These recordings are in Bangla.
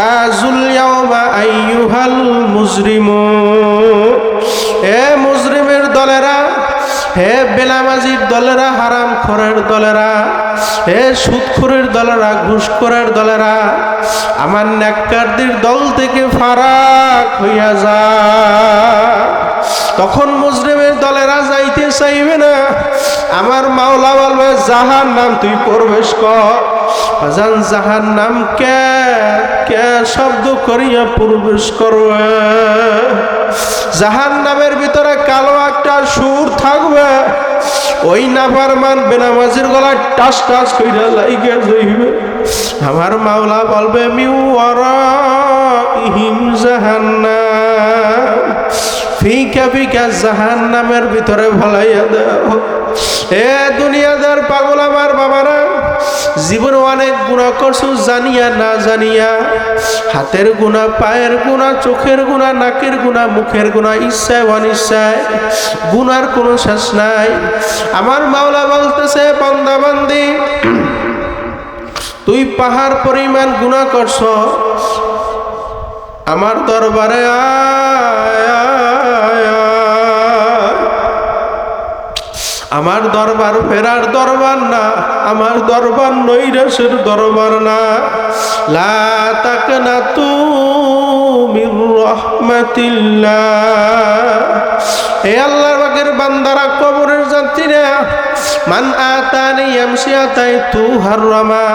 তাজুল ইয়াউমা আইয়ুহাল মুজরিমুন এ মুজরিমের দলেরা, হে বেলামাজির দলেরা, হারাম খরের দলেরা, হে সুদখোরের দলেরা ঘুষখোরের দলেরা, আমার ন্যাক্কারদের দল থেকে ফারাক হইয়া যা। তখন মুজরিমের দলেরা যাইতে চাইবে না। আমার মাওলা বলবে জাহান নাম তুই প্রবেশ কর। আজান জাহান নাম কে কে শব্দ করিয়া প্রবেশ করবে? জাহান নামের ভিতরে কালো একটা সুর থাকবে। ওই নাফার মান বেনামাজির গলায় টাস টাস কইরা লাইগে যাইবে। আমার মাওলা বলবে মিউ ইহিম জাহান্নাম। ফিকা ফিকা জাহান নামের ভিতরে ভলাইয়া দাও। এ দুনিয়াদার পাগল আমার বাবারা জীবনে অনেক গুণা করছ জানিয়া না জানিয়া। হাতের গুণা পায়ের গুণা চোখের গুণা নাকের গুণা মুখের গুণা ইচ্ছায় অনিচ্ছায় গুনার কোনো শেষ নাই। আমার মাওলা বলতেছে বন্দাবন্দি তুই পাহাড় পরিমাণ গুণা করছ আমার দরবারে আয়, আমার দরবার ফেরার দরবার না, আমার দরবার নৈরাসের দরবার না। লা তাকনা তুমি রহমাতিল্লাহ। হে আল্লাহর বাগের বান্দারা কবরের যাত্রীরা, মান আতানি ইয়ামসি আতাই তু হাররামা।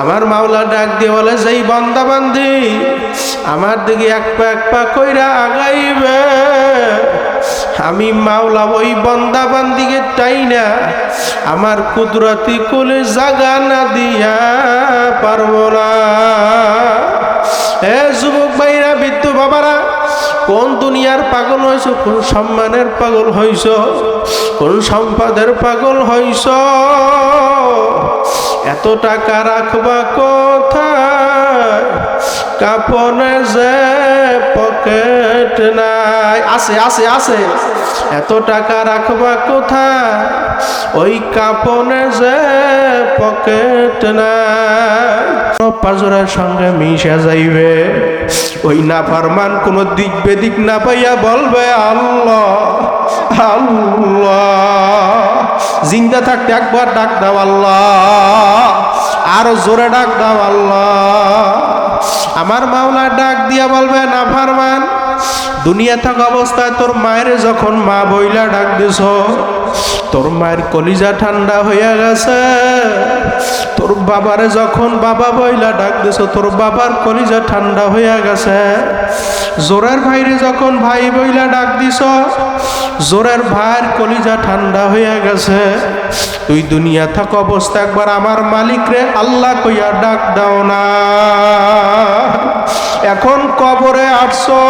আমার মাওলা ডাক দিয়ে বলে, যেই বান্দা বান্দি আমার দিকে এক পা এক পা কইরা আগাইবে। আমি মাওলা ওই বন্দা বান্দিকে টাই না আমার কুদরতি কোলে জাগা না দিয়া পারব না। এ যুবক ভাইরা, বৃদ্ধ বাবারা, কোন দুনিয়ার পাগল হইছ, কোন সম্মানের পাগল হইছ, কোন সম্পদের পাগল হইছ? এত টাকা রাখবা কোথায়? কাপনে যে পকেট নাই। আছে আছে আছে। এত টাকা রাখবা কোথায়? ওই কাপনে যে পকেট নাই। সঙ্গে মিশে যাইবে। ওই না ফারমান কোনো দিক বেদিক না পাইয়া বলবে, আল্লাহ আল্লাহ। জিন্দা থাকতে একবার ডাক দাও, আল্লাহ। আরও জোরে ডাক দাও, আল্লাহ। আমার মাওলা ডাক দিয়া বলবে না ফারমান দুনিয়া থাকা অবস্থায় তোর মায়ের যখন মা বইলা ডাক দিছ, তোর মায়ের কলিজা ঠান্ডা হইয়া গেছে। তোর বাবার যখন বাবা বইলা ডাক দিছ, তোর বাবার কলিজা ঠান্ডা হইয়া গেছে। জোরের ভাইরে যখন ভাই বইলা ডাক দিছ জোরের ভাইয়ের কলিজা ঠান্ডা হইয়া গেছে। তুই দুনিয়া থাক অবস্থা একবার আমার মালিক রে, আল্লাহ কইয়া ডাক দাও না। এখন কবরে আটশো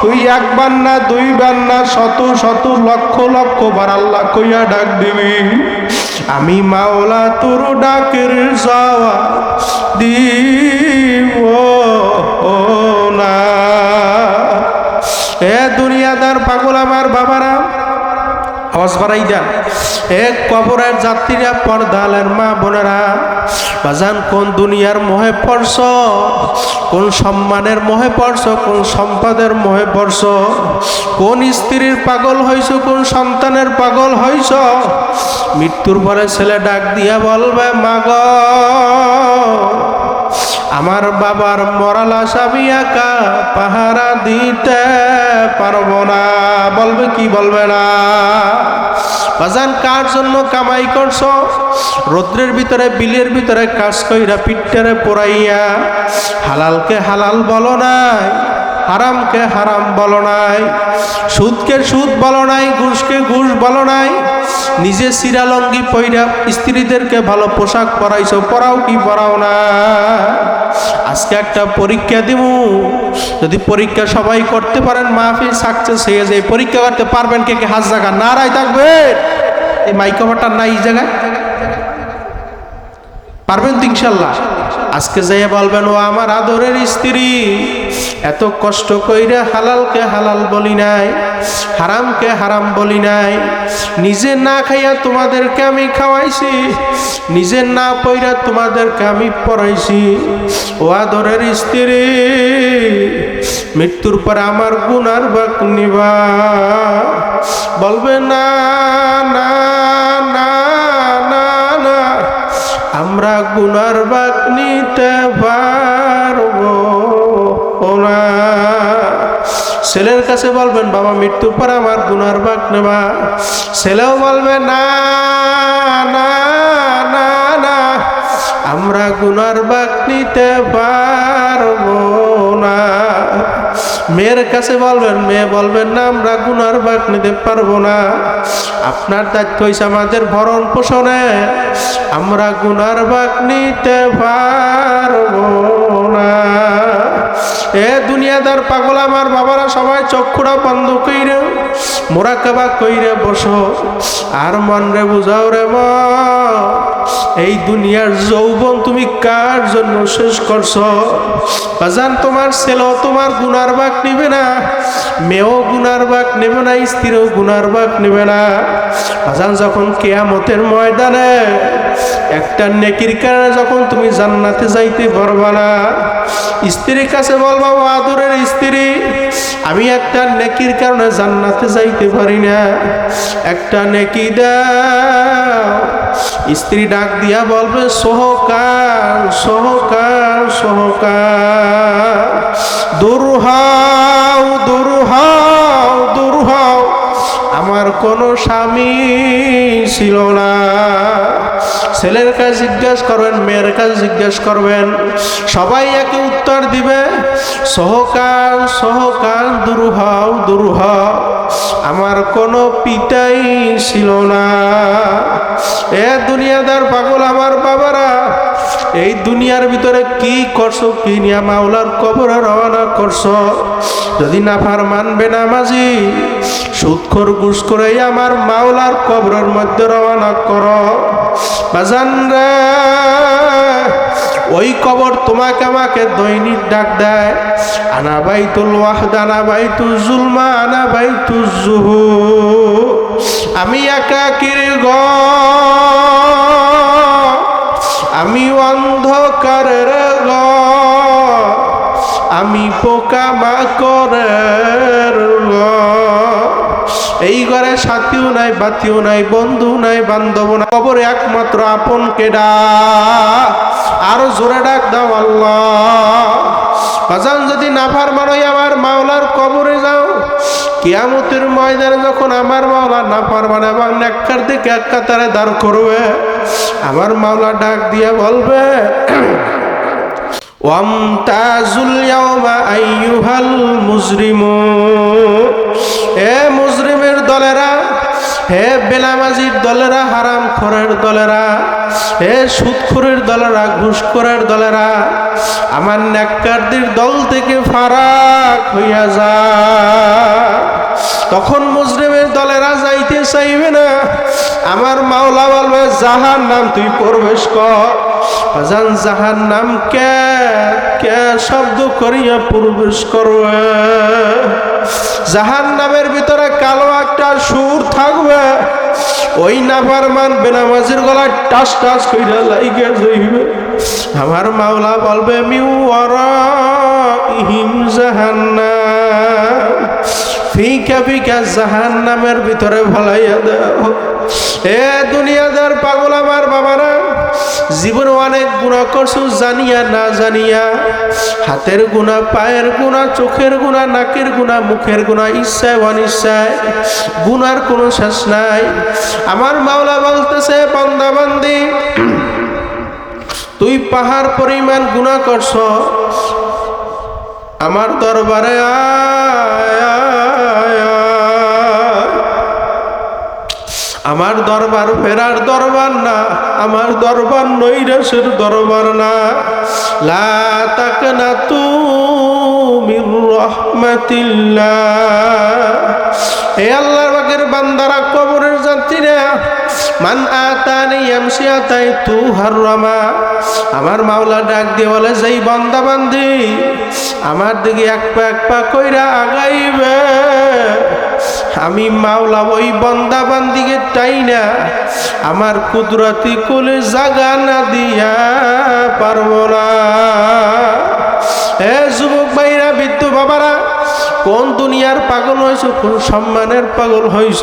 তুই একবার না, দুইবার না, শত শত লক্ষ লক্ষ বার আল্লাহ কইয়া ডাক দিবি। আমি মাওলা তোর ডাকের যাওয়া দিব। না। এ দুনিয়াদার পাগল আমার বাবারা, আওয়াজ বাড়াই দেন। এক কবরের যাত্রীরা পর্দালের মা বোনেরা, বাজান কোন দুনিয়ার মোহে পড়ছ? কোন সম্মানের মোহে পড়ছ? কোন সম্পদের মোহে পড়ছ? কোন স্ত্রীর পাগল হইছ? কোন সন্তানের পাগল হইছ? মৃত্যুর পরে ছেলে ডাক দিয়া বলবে, মাগ। আমার বাবার মরালা সাবি একা পাহারা দিতে পারব না। বলবে কি বলবে না? বাজান, কার জন্য কামাই করছ? রৌদ্রের ভিতরে, বিলের ভিতরে কাজ কইরা পিঠটারে পোড়াইয়া হালালকে হালাল বলো নাই, হারামকে হারাম বলো নাই, সুদকে সুদ বলো নাই, ঘুষকে ঘুষ বলো নাই নিজে সিরালঙ্গি পইরা স্ত্রীদেরকে ভালো পোশাক পরাইছো, পরাও কি পরাও না? আজকে একটা পরীক্ষা দিব যদি পরীক্ষা সবাই করতে পারেন, মাহফিল সাকসেস হয়ে যায়। পরীক্ষা করতে পারবেন কে কে? হাত জায়গা নারায় থাকবে। এই মাইক্রোফোনটা নাই এই জায়গায়। পারবেন তো ইনশাল্লাহ? আজকে যাইয়া বলবেন, ও আমার আদরের স্ত্রী। এত কষ্ট কইরা হালালকে হালাল বলি নাই, হারামকে হারাম বলি নাই। নিজে না খাইয়া তোমাদেরকে আমি খাওয়াইছি, নিজে না পইরা তোমাদেরকে আমি পড়াইছি। ও আদরের স্ত্রী, মৃত্যুর পর আমার গুনার বাক নিবা। বলবে না না না না না, আমরা গুনার বাক নিতে পারব না ছেলের কাছে বলবেন, বাবা, মৃত্যুর পর আমার গুনার বাক নেবা। ছেলেও বলবে, না না না না, আমরা গুনার বাক নিতে পারব না। মেয়ের কাছে বলবেন, মেয়ে বলবেন না, আমরা গুনার বাক নিতে পারব না। আপনার দায়িত্ব হয়েছে আমাদের ভরণ পোষণে। আমরা গুনার বাক নিতে পারব না। এ দুনিয়াদার পাগল আমার বাবারা সবাই চক্ষুরা বন্ধ কইরে মোরাকাবা কইরে বসো। আর মন রে বুঝাও রে মন এই দুনিয়ার যৌবন তুমি কার জন্য শেষ করছ? বাজান, তোমার ছেলেও তোমার গুনার বাক নিবে না, মেয়েও গুনার বাক নেবে না, স্ত্রীও গুনার বাক নেবে না। বাজান, যখন কেয়ামতের ময়দানে একটা নেকির কারণে যখন তুমি জান্নাতে যাইতে পারবা না স্ত্রীর কাছে বলবা আদরের স্ত্রী, আমি একটা নেকির কারণে জান্নাতে যাইতে পারি না। একটা নেকি স্ত্রী ডাক দিয়া বলবে সহকার সহকার সহকার দুর্হাও দুর্হাও দুর্হাও আমার কোনো স্বামী ছিল না। ছেলের কাছে জিজ্ঞাসা করবেন, মেয়ের কাছে জিজ্ঞাসা করবেন, সবাই একে উত্তর দিবে সহকার সহকার দুর্হাও দুর্হাও, আমার কোনো পিতাই ছিল না। এ দুনিয়াদার পাগল আমার বাবারা, এই দুনিয়ার ভিতরে কি করছ, কি নিয়া মাওলার কবরে রওনা করছ? যদি না ফার মানবে না মাঝি সুৎখর ঘুষ করে আমার মাওলার কবরের মধ্যে রওনা করো। বাজান রে, ওই কবর তোমাকে আমাকে দৈনিক ডাক দেয়। আনা বাইতুল ওয়াহদ, আনা বাইতুল জুলমা, আনা বাইতুল জুহু আমি একাকির গ? আমি অন্ধকারের গ? আমি পোকা মাকড়ের গ? এই ঘরে সাথীও নাই বাতিও নাই বন্ধু নাই বান্ধব না কবর একমাত্র আপন কেডা? আরও জোরে ডাক দাও আল্লাহ। বাজান যদি নাফার মানই আমার মাওলার কবরে যাও, কিয়ামতের ময়দানে যখন আমার মাওলা নাফার মানে এবং নেককার দিকে এক কাতারে দাঁড় করবে, আমার মাওলা ডাক দিয়ে বলবে, ওয়ামতাজুল ইয়াওমা আইয়ুহাল মুজরিমুন এ মুজরিমের দলেরা, হে বেলামাজির দলেরা, হারাম খরের দলেরা, হে সুদখোরের দলেরা ঘুষখোরের দলেরা, আমার নেককারদের দল থেকে ফারাক হইয়া যা। তখন মুজরিমের দলেরা যাইতে চাইবে না। আমার মাওলা বলবে জাহার নাম তুই প্রবেশ কর। আজান জাহার নাম কে কে শব্দ করিয়া প্রবেশ করবে? জাহান নামের ভিতরে কালো একটা সুর থাকবে ওই নাফারমান বেনামাজির গলায় টাস টাস কইরা লাইগে যাইবে। আমার মাওলা বলবে মিউ ইহিম জাহান্নাম, ফিকা ফিকা জাহান্নামের ভিতরে ভালাইয়া এ দুনিয়াদার পাগল আমার বাবারা জীবনে অনেক গুণা করছ জানিয়া না জানিয়া। হাতের গুণা পায়ের গুণা চোখের গুণা নাকের গুণা মুখের গুণা ইচ্ছায় অনিচ্ছায় গুনার কোনো শেষ নাই। আমার মাওলা বলতেছে বন্দাবন্দি তুই পাহাড় পরিমাণ গুণা করছ আমার দরবারে আয়, আমার দরবার ফেরার দরবার না, আমার দরবার নৈরাসের দরবার না। লা তাকনা তু মির রহমাতিল্লাহ। এ আল্লাহর বাগের বান্দারা কবরের যাত্রীরা, মান আতানি ইয়ামসি আতাই তু হাররামা। আমার মাওলা ডাক দিয়ে বলে, যেই বান্দা বান্দি, আমার দিকে এক পা এক পা কইরা আগাইবে। আমি মাওলা ওই বন্দা বান্দিকে টাই না আমার কুদরতি কোলে জাগা না দিয়া পারব না। এ যুবক ভাইরা, বৃদ্ধ বাবারা, কোন দুনিয়ার পাগল হয়েছ কোন সম্মানের পাগল হয়েছ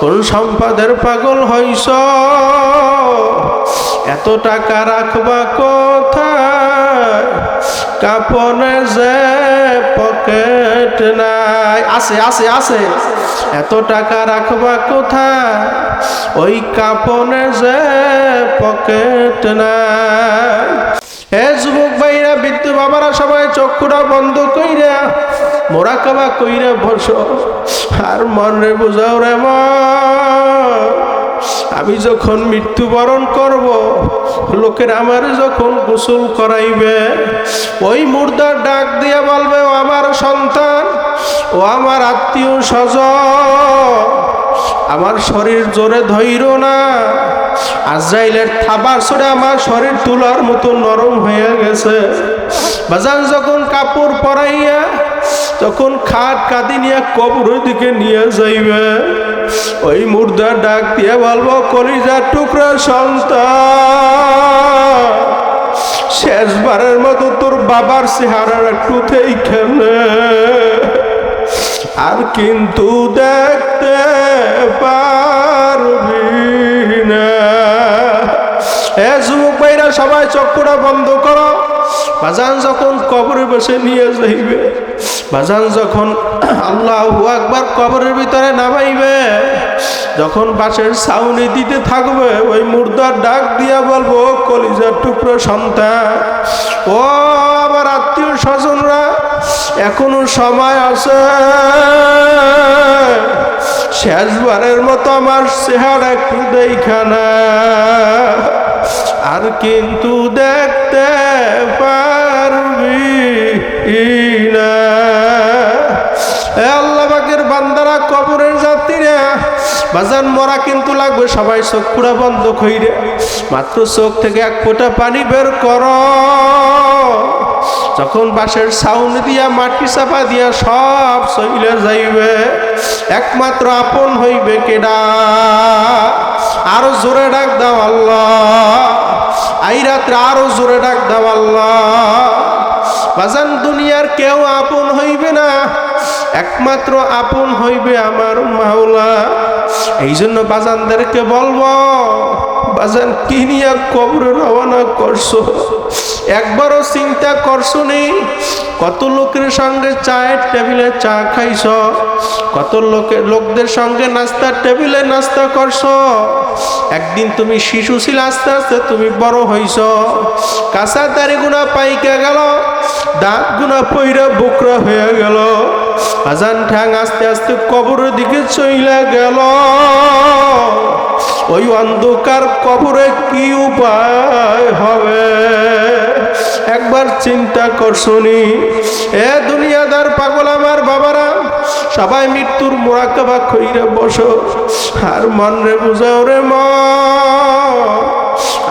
কোন সম্পদের পাগল হয়েছ এত টাকা রাখবা কোথায়? কাপনে যে পকেট নাই। আছে আছে আছে। এত টাকা রাখবা কোথায়? ওই কাপনে যে পকেট নাই। এ যুবক ভাইরা, বৃদ্ধ বাবারা, সবাই চক্ষুটা বন্ধ কইরা, মোরা কাবা কইরা বসো। আর মনে বুঝাও রে মন আমি যখন মৃত্যুবরণ করব, লোকের আমার যখন গোসল করাইবে, ওই মুর্দার ডাক দিয়ে বলবে, ও আমার সন্তান, ও আমার আত্মীয় স্বজন, আমার শরীর জোরে ধৈর না। আজরাইলের থাবার সরে আমার শরীর তুলার মতো নরম হয়ে গেছে। বাজান যখন কাপড় পরাইয়া, তখন খাট কাঁদি নিয়ে কবরের দিকে নিয়ে যাইবে। ওই মুর্দার ডাক দিয়ে বলব কলিজার টুকরা সন্তান, শেষবারের মতো তোর বাবার চেহারার একটুতেই খেলে আর কিন্তু দেখতে পারবি না। এ যুবক সবাই চক্ষুটা বন্ধ করো। বাজান যখন কবরে বসে নিয়ে যাইবে, বাজান যখন আল্লাহ একবার কবরের ভিতরে নামাইবে, যখন বাসের ছাউনি দিতে থাকবে, ওই মুর্দার ডাক দিয়া বলব, কলিজার টুকরো সন্তান, ও আমার আত্মীয় স্বজনরা, এখনও সময় আছে। শেষবারের মতো আমার চেহারা একটু দেখানা আর কিন্তু দেখতে না এ আল্লাহ পাকের বান্দারা কবরের যাত্রীরা বাজান, মরা কিন্তু লাগবে, সবাই চোখ পুরা বন্ধ কইরে। মাত্র চোখ থেকে এক ফোঁটা পানি বের কর। যখন বাঁশের সাউন্ড দিয়া, মাটি চাপা দিয়া সব সইলে যাইবে, একমাত্র আপন হইবে কেডা? আরও জোরে ডাক দাও আল্লাহ। আই রাত্রে আরও জোরে ডাক দাও আল্লাহ। বাজান দুনিয়ার কেউ আপন হইবে না। একমাত্র আপন হইবে আমার মাওলা। এই জন্য বাজানদেরকে বলব বাজান, কি নিয়ে কবরে রওনা করছ? একবারও চিন্তা করছ নি? কত লোকের সঙ্গে চায়ের টেবিলে চা খাইছ? কত লোকের লোকদের সঙ্গে নাস্তার টেবিলে নাস্তা করছ? একদিন তুমি শিশু ছিল, আস্তে আস্তে তুমি বড় হইছ। কাঁচা দাড়ি গুণা পাইকা গেল, দাঁত গুণা পইরা বুকরা হয়ে গেল। আজান ঠ্যাং আস্তে আস্তে কবরের দিকে চইলা গেল। ওই অন্ধকার কবরে কি উপায় হবে? একবার চিন্তা করছনি এ দুনিয়াদার পাগল আমার বাবারা, সবাই মৃত্যুর মোরাকাবা খইরে বসো। আর মন রে বুঝাও রে মন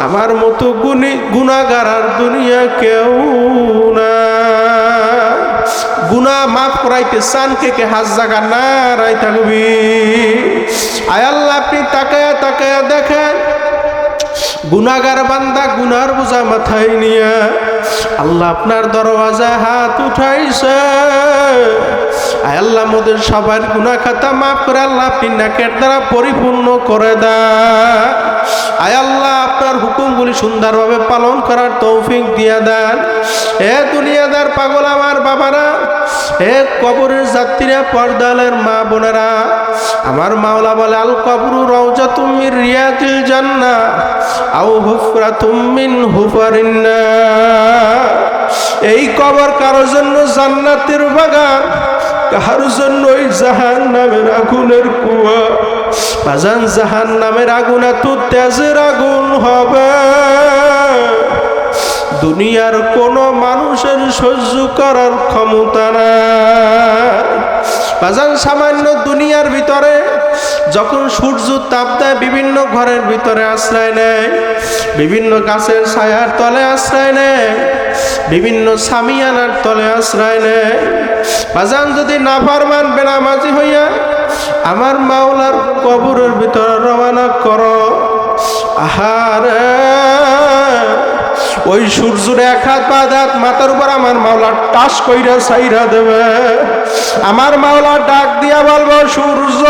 আমার মতো গুণী গুণাগার আর দুনিয়া কেউ না গুনা মাফ করাইতে চান কে কে হাজ জাগা না রাই থাকবি। আয় আল্লাহ, আপনি তাকায়া তাকায়া দেখেন। গুনাগার বান্দা গুনার বোঝা মাথায় নিয়ে, আল্লাহ আপনার দরওয়াজা হাত উঠাইছে। আল্লাহ মোদের সবার গুনা খাতা মাফ করে, আল্লাহ আপনি নাকের দ্বারা পরিপূর্ণ করে দেন আয় আল্লাহ আপনার হুকুমগুলি সুন্দরভাবে পালন করার তৌফিক দিয়া দেন। এ দুনিয়াদার পাগল আমার বাবারা, এ কবরের যাত্রীরা, পর্দালের মা বোনেরা, আমার মাওলা বলে, আল কবরু রওজা তুমি রিয়াতিল জান্না আও হুফরা তুমিন হুফারিন্না এই কবর কারোর জন্য জান্নাতের বাগান কাহার জন্য ওই জাহান নামের আগুনের কুয়া? বাজান জাহান নামের আগুন এত তেজের আগুন হবে। দুনিয়ার কোনো মানুষের সহ্য করার ক্ষমতা নাই। বাজান সামান্য দুনিয়ার ভিতরে যখন সূর্য তাপ দেয়, বিভিন্ন ঘরের ভিতরে আশ্রয় নেয়, বিভিন্ন গাছের ছায়ার তলে আশ্রয় নেয় বিভিন্ন সামিয়ানার তলে আশ্রয় নেয়। বাজান যদি না পারমান বেনামাজি হইয়া আমার মাওলার কবরের ভিতরে রওনা করো। আহারে, ওই সূর্যের এক হাত পা হাত মাথার উপর আমার মাওলা টাস কইরা সাইরা দেবে। আমার মাওলা ডাক দিয়া বলব, সূর্য!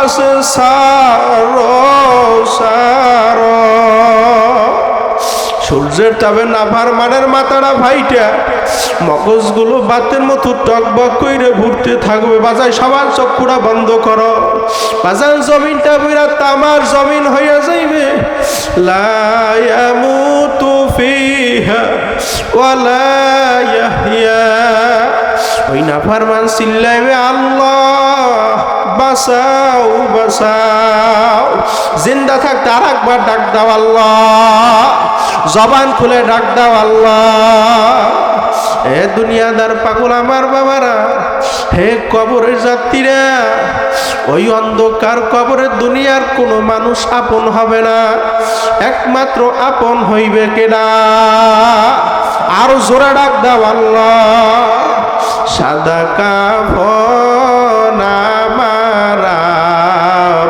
আছে সার সার। সূর্যের তাবে নাভার মানের মাথাটা ভাইটা। মগজগুলো বাতের মতো টকবক কইরে ঘুরতে থাকবে। বাজায় সবার চক্ষুরা বন্ধ করো। বাজার জমিনটা বিরাট তামার জমিন হইয়া যাইবে। লায়ামুতু ফিহা ওয়ালা ইয়াহইয়া। ওই নাফারমান চিল্লাইবে আল্লাহ। বাসাও বাসাও। জিন্দা থাকতে আর একবার ডাক দাও আল্লাহ। জবান খুলে ডাক দাও আল্লাহ। হে দুনিয়াদার পাগল আমার বাবারা, হে কবরের যাত্রীরা, ওই অন্ধকার কবরের দুনিয়ার কোনো মানুষ আপন হবে না। একমাত্র আপন হইবে কেনা আর জোরে ডাক দাও আল্লাহ। সাদা কাফন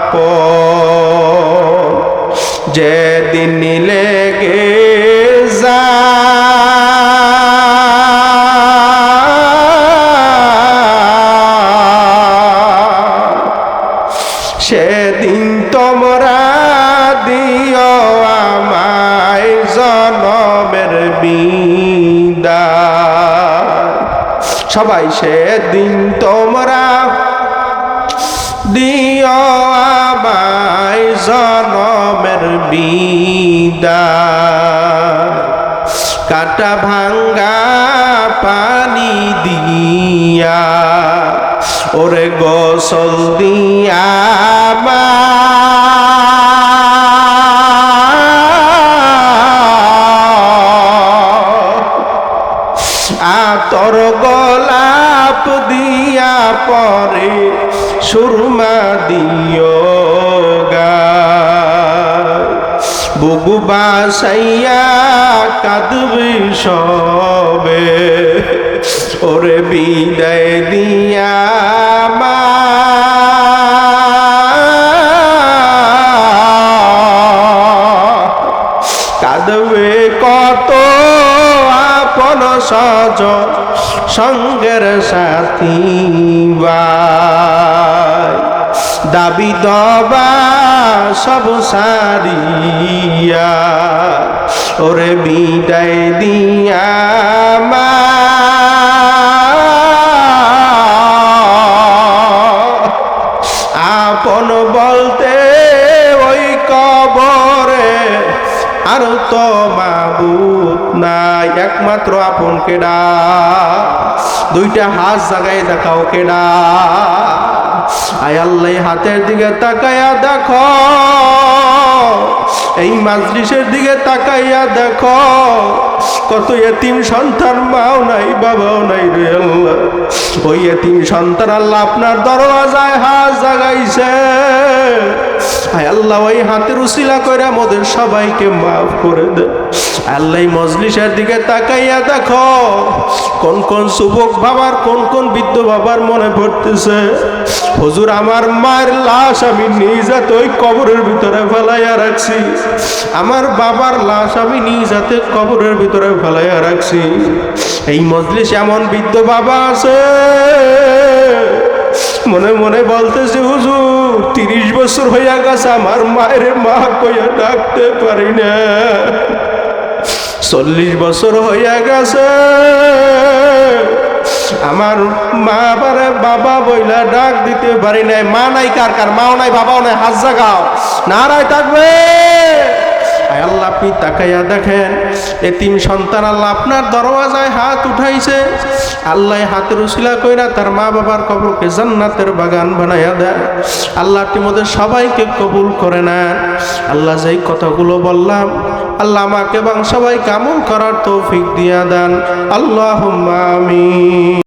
আপন যেদিন লেগে যায় সেদিন তোমরা দিও আমায় জনমের বিদায়। সবাই সেদিন তোমরা দিও আমায় জনমের বিদায়। কাটা ভাঙ্গা পানি দিয়া ওরে গোসল দিয়া আতর গোলাপ দিয়া পরে সুরমা দিও গা। বুবু বাসাইয়া কাঁদবে সবে। ওরে বিদায় দিয়া কাঁদবে কত আপন সজ সঙ্গের সাথী ভাই দাবি দবা সব সারিয়া। ওরে বিদায় দিয়া আপন বলতে ওই কবরে আর তো মাবুত নাই, একমাত্র আপন কেডা দুইটা হাত জাগায় দেখাও কেডা আয় হাতের দিকে তাকাইয়া দেখো। এই মাজলিসের দিকে তাকাইয়া দেখো। কত এতিম সন্তান মাও নাই, বাবাও নাই রে আল্লাহ। ওই এতিম সন্তান আল্লাহ আপনার দরওয়াজায় হাত জাগাইছে। আয় আল্লাহ ওই হাতের উসিলা করে আমাদের সবাইকে মাফ করে দে। আল্লাহ মজলিসের দিকে তাকাইয়া দেখো, কোন কোন যুবক বাবার, কোন কোন বৃদ্ধ বাবার মনে পড়তেছে। হুজুর, আমার মায়ের লাশ আমি নিজ হাতে ওই কবরের ভিতরে ফেলাইয়া রাখছি। আমার বাবার লাশ আমি নিজ হাতে কবরের ভিতরে ফেলাইয়া রাখছি। এই মজলিস এমন বৃদ্ধ বাবা আছে মনে মনে বলতেছে, হুজুর, তিরিশ বছর হইয়া গেছে, আমার মায়ের মা কইয়া ডাকতে পারি না। চল্লিশ বছর হইয়া গেছে। আমার মা বারে বাবা বইলা ডাক দিতে পারি নাই। মা নাই কার কার? মাও নাই, বাবাও নাই। হাত জাগাও। নারায় থাকবে। আল্লাহ আপনি তাকাইয়া দেখেন এতিম সন্তান আল্লাহ আপনার দরওয়াজায় হাত উঠাইছে। আল্লাহ হাতের উশিলা কইরা তার মা বাবার কবরকে জান্নাতের বাগান বানাইয়া দেয় আল্লাহটি মধ্যে সবাইকে কবুল করে নেন। আল্লাহ যেই কথাগুলো বললাম, আল্লাহ আমাকে এবং সবাই আমল করার তৌফিক দিয়া দেন। আল্লাহ আমি